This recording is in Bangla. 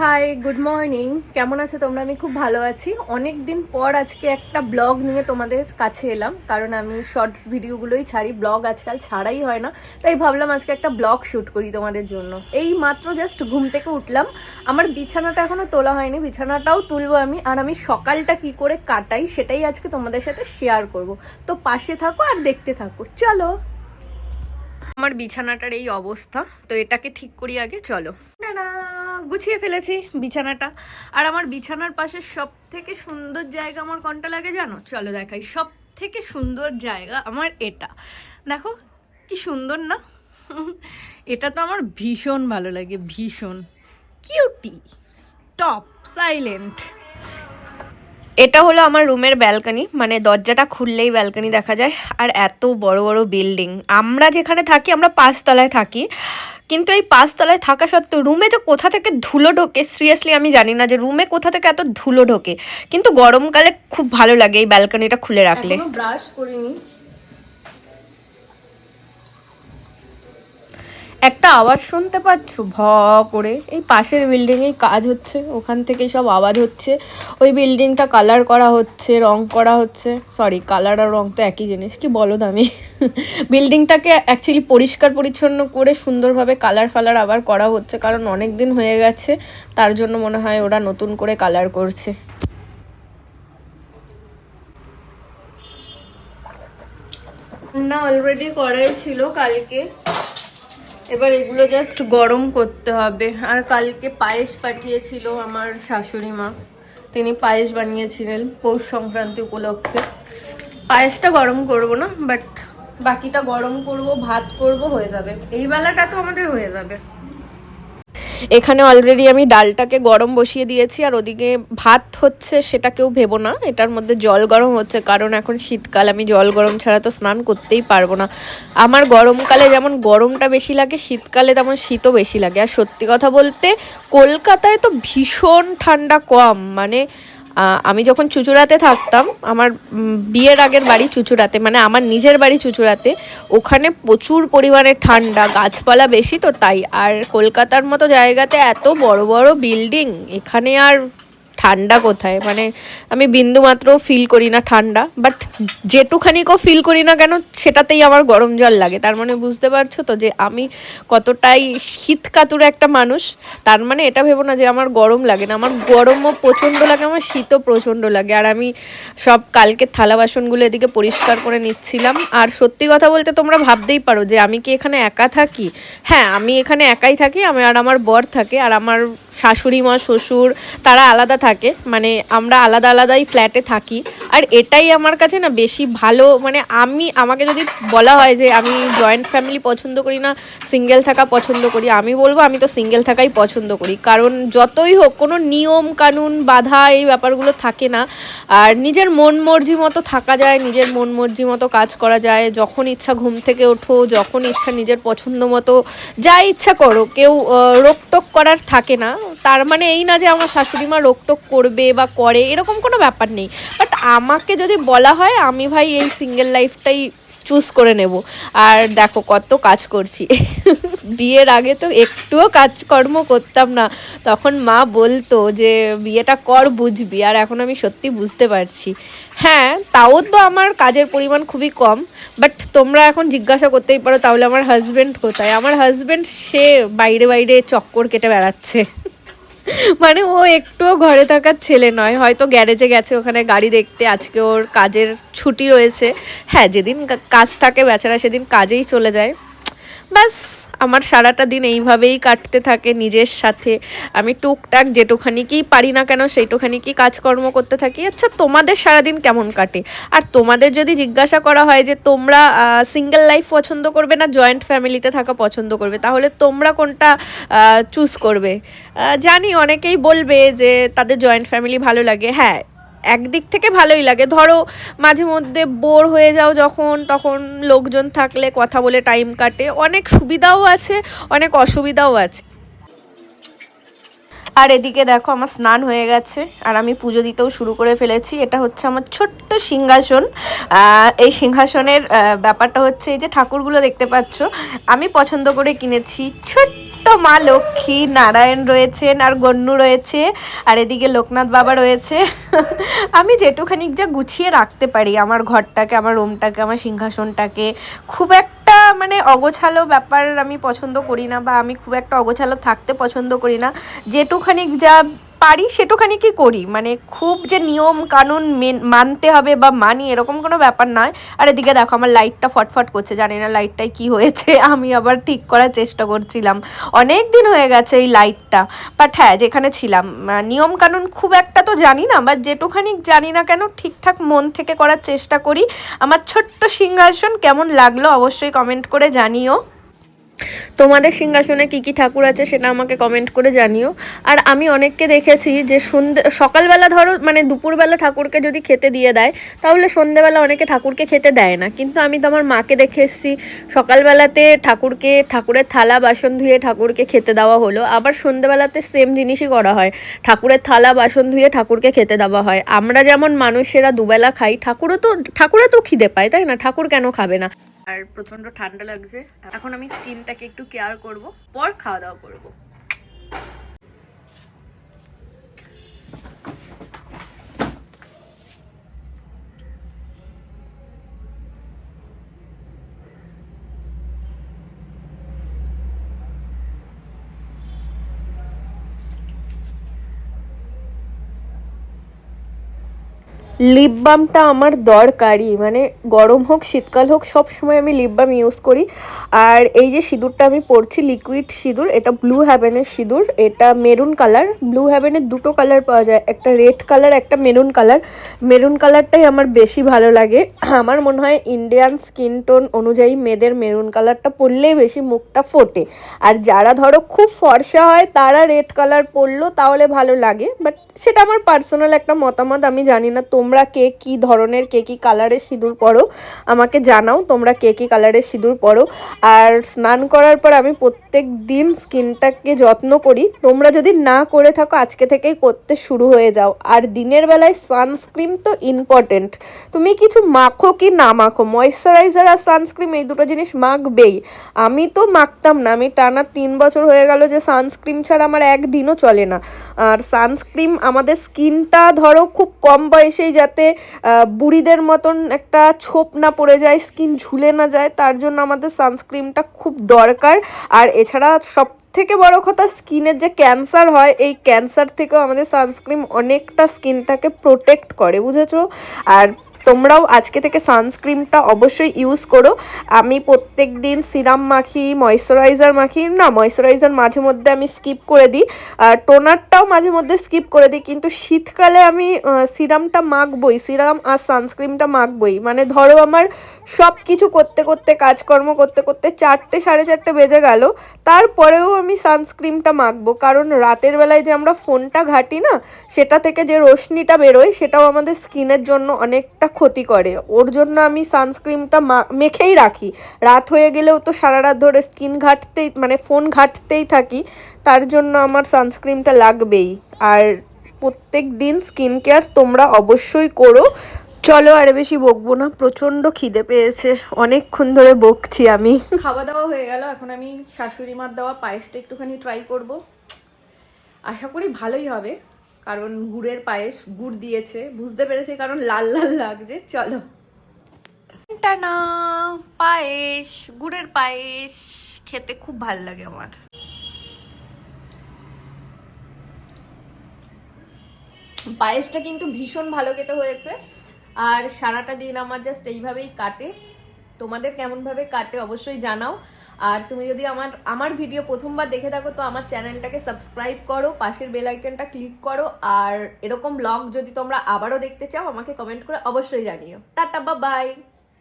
হাই গুড মর্নিং কেমন আছো তোমরা? আমি খুব ভালো আছি। অনেক দিন পর আজকে একটা ব্লগ নিয়ে তোমাদের কাছে এলাম, কারণ আমি শর্টস ভিডিওগুলোই ছাড়ি, ব্লগ আজকাল ছাড়াই হয় না, তাই ভাবলাম আজকে একটা ব্লগ শ্যুট করি তোমাদের জন্য। এই মাত্র জাস্ট ঘুম থেকে উঠলাম। আমার বিছানাটা এখনও তোলা হয়নি, বিছানাটাও তুলবো আমি, আর আমি সকালটা কি করে কাটাই সেটাই আজকে তোমাদের সাথে শেয়ার করব। তো পাশে থাকো আর দেখতে থাকো। চলো। আমার বিছানাটার এই অবস্থা, তো এটাকে ঠিক করি আগে, চলো। টাডা! গুছিয়ে ফেলেছি বিছানাটা। আর আমার বিছানার পাশে সব থেকে সুন্দর জায়গা আমার কোনটা লাগে জানো? চলো দেখাই। সব থেকে সুন্দর জায়গা আমার এটা। দেখো, কি সুন্দর না? এটা তো আমার ভীষণ ভালো লাগে, ভীষণ। কিউটি। Stop, silent. এটা হলো আমার রুমের ব্যালকনি মানে দরজাটা খুললেই ব্যালকনি দেখা যায়। আর এত বড় বড় বিল্ডিং। আমরা যেখানে থাকি, আমরা পাঁচতলায় থাকি। কিন্তু এই পাঁচতলায় থাকা সত্ত্বেও রুমে যে কোথা থেকে ধুলো ঢোকে সিরিয়াসলি আমি জানি না যে রুমে কোথা থেকে এত ধুলো ঢোকে। কিন্তু গরমকালে খুব ভালো লাগে এই ব্যালকনিটা খুলে রাখলে। ব্রাশ করিনি। একটা আওয়াজ শুনতে পাচ্ছ? ভ করে। এই পাশের বিল্ডিংয়েই কাজ হচ্ছে। ওখান থেকেই সব আওয়াজ হচ্ছে। ওই বিল্ডিংটা কালার করা হচ্ছে, রং করা হচ্ছে। সরি কালার আর রং তো একই জিনিস। কি বলো দামি? বিল্ডিংটাকে অ্যাকচুয়ালি পরিষ্কার পরিচ্ছন্ন করে সুন্দরভাবে কালার ফালার আবার করা হচ্ছে। কারণ অনেক দিন হয়ে গেছে। তার জন্য মনে হয় ওরা নতুন করে কালার করছে। না অলরেডি করাই ছিল কালকে। এবার এগুলো জাস্ট গরম করতে হবে। আর কালকে পায়েস পাঠিয়েছিল আমার শাশুড়ি মা। তিনি পায়েস বানিয়েছিলেন পৌষ সংক্রান্তি উপলক্ষে। পায়েসটা গরম করব না বাট বাকিটা গরম করব, ভাত করব, হয়ে যাবে। এই বেলাটা তো আমাদের হয়ে যাবে। এখানে অলরেডি আমি ডালটাকে গরম বসিয়ে দিয়েছি, আর ওদিকে ভাত হচ্ছে সেটা কেউ ভেবো না। এটার মধ্যে জল গরম হচ্ছে, কারণ এখন শীতকাল, আমি জল গরম ছাড়া তো স্নান করতেই পারব না। আমার গরমকালে যেমন গরমটা বেশি লাগে, শীতকালে তেমন শীতও বেশি লাগে। আর সত্যি কথা বলতে, কলকাতায় তো ভীষণ ঠান্ডা কম মানে আমি যখন চুচুড়াতে থাকতাম, আমার বিয়ের আগের বাড়ি চুচুড়াতে মানে আমার নিজের বাড়ি চুচুড়াতে, ওখানে প্রচুর পরিমাণে ঠান্ডা, গাছপালা বেশি তো তাই। আর কলকাতার মতো জায়গাতে এত বড় বড় বিল্ডিং এখানে আর ঠান্ডা কোথায়? মানে আমি বিন্দু মাত্র ফিল করি না ঠান্ডা বাট যেটুখানিকেও ফিল করি না কেন, সেটাতেই আমার গরম জল লাগে। তার মানে বুঝতে পারছ তো যে আমি কতটাই শীত কাতুরে একটা মানুষ, তার মানে এটা ভেবো না যে আমার গরম লাগে না। আমার গরমও প্রচণ্ড লাগে, আমার শীতও প্রচণ্ড লাগে। আর আমি সব কালকে থালা বাসনগুলো এদিকে পরিষ্কার করে নিচ্ছিলাম। আর সত্যি কথা বলতে তোমরা ভাবতেই পারো যে আমি কি এখানে একা থাকি? হ্যাঁ আমি এখানে একাই থাকি, আমি আর আমার বর থাকে, আর আমার শাশুড়ি মা, শ্বশুর, তারা আলাদা থাকে। মানে আমরা আলাদা আলাদাই ফ্ল্যাটে থাকি। আর এটাই আমার কাছে না বেশি ভালো। মানে আমি, আমাকে যদি বলা হয় যে আমি জয়েন্ট ফ্যামিলি পছন্দ করি না সিঙ্গেল থাকা পছন্দ করি, আমি বলব আমি তো সিঙ্গেল থাকাই পছন্দ করি। কারণ যতই হোক, কোনো নিয়ম, কানুন, বাধা এই ব্যাপারগুলো থাকে না। আর নিজের মন মর্জি মতো থাকা যায়, নিজের মন মর্জি মতো কাজ করা যায়। যখন ইচ্ছা ঘুম থেকে ওঠো, যখন ইচ্ছা নিজের পছন্দ মতো, যা ইচ্ছা করো। কেউ রোকটোক করার থাকে না। তার মানে এই না যে আমার শাশুড়ি মা রোকটোক করবে বা করে, এরকম কোনো ব্যাপার নেই। বাট আমাকে যদি বলা হয়, আমি ভাই এই সিঙ্গেল লাইফটাই চুজ করে নেব। আর দেখো কত কাজ করছি। বিয়ের আগে তো একটুও কাজকর্ম করতাম না। তখন মা বলতো যে, বিয়েটা কর, বুঝবি। আর এখন আমি সত্যি বুঝতে পারছি। হ্যাঁ তাও তো আমার কাজের পরিমাণ খুবই কম। বাট তোমরা এখন জিজ্ঞাসা করতেই পারো, তাহলে আমার হাজব্যান্ড কোথায়? আমার হাজব্যান্ড সে বাইরে বাইরে চক্কর কেটে বেড়াচ্ছে। মানে ও একটুও ঘরে থাকার ছেলে নয়। হয়তো গ্যারেজে গেছে, ওখানে গাড়ি দেখতে। আজকে ওর কাজের ছুটি রয়েছে। হ্যাঁ যেদিন কাজ থাকে বেচারা, সেদিন কাজেই চলে যায়। ব্যাস আমার সারাটা দিন এইভাবেই কাটতে থাকে নিজের সাথে। আমি টুকটাক যেটুখানি কি পারি না কেন সেইটুখানি কি কাজকর্ম করতে থাকি। আচ্ছা তোমাদের সারাদিন কেমন কাটে? আর তোমাদের যদি জিজ্ঞাসা করা হয় যে তোমরা সিঙ্গেল লাইফ পছন্দ করবে না জয়েন্ট ফ্যামিলিতে থাকা পছন্দ করবে, তাহলে তোমরা কোনটা চুজ করবে? জানি অনেকেই বলবে যে তাদের জয়েন্ট ফ্যামিলি ভালো লাগে। হ্যাঁ একদিক থেকে ভালোই লাগে। ধরো, মাঝে মধ্যে বোর হয়ে যাও যখন, তখন লোকজন থাকলে কথা বলে টাইম কাটে। অনেক সুবিধাও আছে, অনেক অসুবিধাও আছে। আর এদিকে দেখো, আমার স্নান হয়ে গেছে, আর আমি পুজো দিতেও শুরু করে ফেলেছি। এটা হচ্ছে আমার ছোট্ট সিংহাসন। এই সিংহাসনের ব্যাপারটা হচ্ছে এই যে ঠাকুরগুলো দেখতে পাচ্ছ, আমি পছন্দ করে কিনেছি। ছোট্ট মা লক্ষ্মী, নারায়ণ রয়েছেন আর গন্নু রয়েছে আর এদিকে লোকনাথ বাবা রয়েছে। আমি যেটুখানি যা গুছিয়ে রাখতে পারি আমার ঘরটাকে, আমার রুমটাকে, আমার সিংহাসনটাকে, খুব একটা মানে অগোছালো ব্যাপার আমি পছন্দ করি না বা আমি খুব একটা অগোছালো থাকতে পছন্দ করি না। যেটুখানি যা পারি সেটুখানি কি করি? মানে খুব যে নিয়ম কানুন মেন- মানতে হবে বা মানি এরকম কোনো ব্যাপার নয়। আর এদিকে দেখো আমার লাইটটা ফটফট করছে, জানি না লাইটটায় কি হয়েছে, আমি আবার ঠিক করার চেষ্টা করছিলাম। অনেক দিন হয়ে গেছে এই লাইটটা বাট হ্যাঁ যেখানে ছিলাম নিয়ম কানুন খুব একটা তো জানি না বা যেটুখানি জানি না কেন ঠিকঠাক মন থেকে করার চেষ্টা করি। আমার ছোট্ট সিংহাসন কেমন লাগল অবশ্যই কমেন্ট করে জানিও। তোমাদের সিংহাসনে কি কি ঠাকুর আছে সেটা আমাকে কমেন্ট করে জানিও। আর আমি অনেককে দেখেছি যে সন্ধে, সকালবেলা ধরো মানে দুপুরবেলা ঠাকুরকে যদি খেতে দিয়ে দেয়, তাহলে সন্ধ্যেবেলা অনেকে ঠাকুরকে খেতে দেয় না। কিন্তু আমি তো আমার মাকে দেখে এসেছি, সকালবেলাতে ঠাকুরকে, ঠাকুরের থালা বাসন ধুয়ে ঠাকুরকে খেতে দেওয়া হলো। আবার সন্ধেবেলাতে সেম জিনিসই করা হয়, ঠাকুরের থালা বাসন ধুয়ে ঠাকুরকে খেতে দেওয়া হয়। আমরা যেমন মানুষেরা দুবেলা খাই, ঠাকুরও তো, ঠাকুরে তো খিদে পায়, তাই না? ঠাকুর কেন খাবে না? আর প্রচণ্ড ঠান্ডা লাগছে। এখন আমি স্কিনটাকে একটু কেয়ার করব পর খাওয়া দাওয়া করব। লিপ বামটা আমার দরকারই মানে গরম হোক, শীতকাল হোক, সব সময় আমি লিপ বাম ইউজ করি। আর এই যে সিঁদুরটা আমি পরছি লিকুইড সিঁদুর, এটা ব্লু হ্যাভেনের সিঁদুর, এটা মেরুন কালার ব্লু হ্যাভেনের দুটো কালার পাওয়া যায়, একটা রেড কালার একটা মেরুন কালার মেরুন কালারটাই আমার বেশি ভালো লাগে। আমার মনে হয় ইন্ডিয়ান স্কিন টোন অনুযায়ী মেয়েদের মেরুন কালারটা পরলেই বেশি মুখটা ফোটে। আর যারা ধরো খুব ফর্সা হয়, তারা রেড কালার পরলো, তাহলে ভালো লাগে। বাট সেটা আমার পার্সোনাল একটা মতামত, আমি জানি না তোমরা কে কি ধরনের, কে কি কালারের সিঁদুর পরো, আমাকে জানাও তোমরা কে কি কালারের সিঁদুর পরো। আর স্নান করার পর আমি প্রত্যেক দিন স্কিনটাকে যত্ন করি। তোমরা যদি না করে থাকো, আজকে থেকেই করতে শুরু হয়ে যাও। আর দিনের বেলায় সানস্ক্রিন তো ইম্পর্টেন্ট তুমি কিছু মাখো কি না মাখো? ময়শ্চারাইজার আর সানস্ক্রিন, এই দুটো জিনিস মাখবেই। আমি তো মাখতাম না। আমি টানা তিন বছর হয়ে গেল যে সানস্ক্রিন ছাড়া আমার একদিনও চলে না। আর সানস্ক্রিন আমাদের স্কিনটা ধরো খুব কম বয়সেই যাতে বুড়িদের মতন একটা ছোপ না পড়ে যায়, স্কিন ঝুলে না যায়, তার জন্য আমাদের সানস্ক্রিনটা খুব দরকার। আর এছাড়া সব থেকে বড় কথা, স্কিনের যে ক্যান্সার হয়, এই ক্যান্সার থেকেও আমাদের সানস্ক্রিন অনেকটা স্কিনটাকে প্রোটেক্ট করে, বুঝেছ? আর তোমরাও আজকে থেকে সানস্ক্রিনটা অবশ্যই ইউজ করো। আমি প্রত্যেক দিন সিরাম মাখি ময়শ্চারাইজার মাখি, না ময়শ্চারাইজার মাঝে মধ্যে আমি স্কিপ করে দিই। টোনারটাও মাঝে মধ্যে স্কিপ করে দিই, কিন্তু শীতকালে আমি সিরামটা মাখবই সিরাম আর সানস্ক্রিনটা মাখবই। মানে ধরো আমার সব কিছু করতে করতে, কাজকর্ম করতে করতে চারটে, সাড়ে চারটে বেজে গেল, তারপরেও আমি সানস্ক্রিনটা মাখবো। কারণ রাতের বেলায় যে আমরা ফোনটা ঘাঁটি না, সেটা থেকে যে রশ্মিটা বেরোয়, সেটাও আমাদের স্কিনের জন্য অনেকটা ক্ষতি করে। ওর জন্য আমি সানস্ক্রিনটা মেখেই রাখি। রাত হয়ে গেলেও তো সারা রাত ধরে স্কিন ঘাঁটতেই মানে ফোন ঘাঁটতেই থাকি। তার জন্য আমার সানস্ক্রিনটা লাগবেই। আর প্রত্যেক দিন স্কিন কেয়ার তোমরা অবশ্যই করো। চলো আরে বেশি বকবো না। প্রচণ্ড খিদে পেয়েছে। অনেকক্ষণ ধরে বকছি আমি। খাওয়া দাওয়া হয়ে গেল। এখন আমি শাশুড়ি মার দেওয়া পায়েসটা একটুখানি ট্রাই করব। আশা করি ভালোই হবে। কারণ গুড়ের পায়েস গুড় দিয়েছে বুঝতে পেরেছে কারণ লাল লাল লাগছে চলো। টানা পায়েস গুড়ের পায়েস খেতে খুব ভালো লাগে আমার। পায়েসটা কিন্তু ভীষণ ভালো খেতে হয়েছে আর সারাটা দিন আমার জাস্ট এইভাবেই কাটে। তোমাদের কেমনভাবে কাটে অবশ্যই জানাও। আর তুমি যদি আমার আমার ভিডিও প্রথমবার দেখে থাকো, তো আমার চ্যানেলটাকে সাবস্ক্রাইব করো, পাশের বেল আইকনটা ক্লিক করো, আর এরকম ব্লগ যদি তোমরা আবারও দেখতে চাও, আমাকে কমেন্ট করে অবশ্যই জানিও। টাটা বা বাই